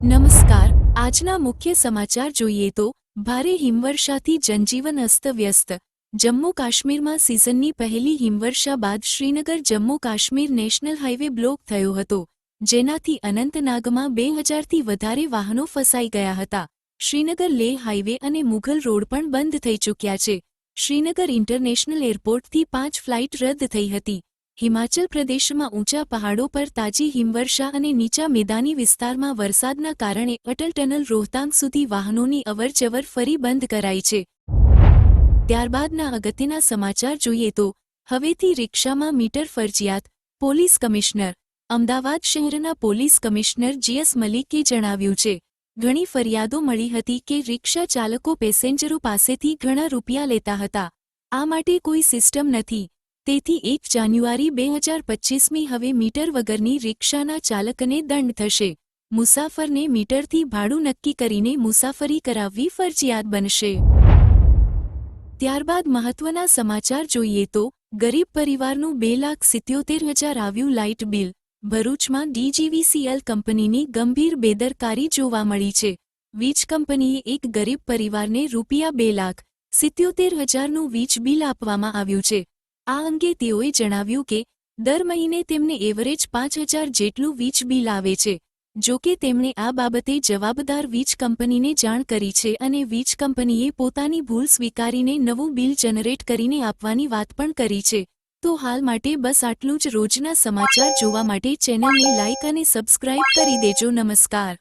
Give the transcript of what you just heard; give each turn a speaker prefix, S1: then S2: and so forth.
S1: નમસ્કાર, આજના મુખ્ય સમાચાર જોઈએ તો, ભારે હિમવર્ષાથી જનજીવન અસ્તવ્યસ્ત. જમ્મુ કાશ્મીરમાં સિઝનની પહેલી હિમવર્ષા બાદ Srinagar Jammu Kashmir national highway block થયો હતો, જેનાથી અનંતનાગમાં બે હજારથી વધારે વાહનો ફસાઈ ગયા હતા. શ્રીનગર લેહ હાઇવે અને મુઘલ રોડ પણ બંધ થઈ ચૂક્યા છે. શ્રીનગર ઇન્ટરનેશનલ એરપોર્ટથી પાંચ ફ્લાઇટ રદ થઈ હતી. હિમાચલ પ્રદેશમાં ઊંચા પહાડો પર તાજી હિમવર્ષા અને નીચા મેદાની વિસ્તારમાં વરસાદના કારણે અટલ ટનલ રોહતાંગ સુધી વાહનોની અવરજવર ફરી બંધ કરાઈ છે. ત્યારબાદના અગત્યના સમાચાર જોઈએ તો, હવેથી રિક્ષામાં મીટર ફરજિયાત, પોલીસ કમિશનર, અમદાવાદ શહેરના પોલીસ કમિશનર જીએસ મલિકે જણાવ્યું છે. ઘણી ફરિયાદો મળી હતી કે રિક્ષા ચાલકો પેસેન્જરો પાસેથી ઘણા રૂપિયા લેતા હતા. આ માટે કોઈ સિસ્ટમ નથી. તેથી એક જાન્યુઆરી બે હજાર પચ્ચીસમી હવે મીટર વગરની રિક્ષાના ચાલકને દંડ થશે. મુસાફરને મીટરથી ભાડું નક્કી કરીને મુસાફરી કરાવવી ફરજિયાત બનશે. ત્યારબાદ મહત્વના સમાચાર જોઈએ તો, ગરીબ પરિવારનું બે લાખ સિત્યોતેર હજાર આવ્યું લાઇટ બિલ. ભરૂચમાં ડીજીવીસીએલ કંપનીની ગંભીર બેદરકારી જોવા મળી છે. વીજ કંપનીએ એક ગરીબ પરિવારને રૂપિયા બે લાખ સિત્યોતેર હજારનું વીજ બિલ આપવામાં આવ્યું છે. આ અંગે તેઓએ જણાવ્યું કે, દર મહિને તેમને એવરેજ પાંચ હજાર જેટલું વીજ બિલ આવે છે, જો કે તેમણે આ બાબતે જવાબદાર વીજ કંપનીને જાણ કરી છે અને વીજ કંપનીએ પોતાની ભૂલ સ્વીકારીને નવું બિલ જનરેટ કરીને આપવાની વાત પણ કરી છે. તો હાલ માટે બસ આટલું જ. રોજના સમાચાર જોવા માટે ચેનલને લાઇક અને સબસ્ક્રાઇબ કરી દેજો. નમસ્કાર.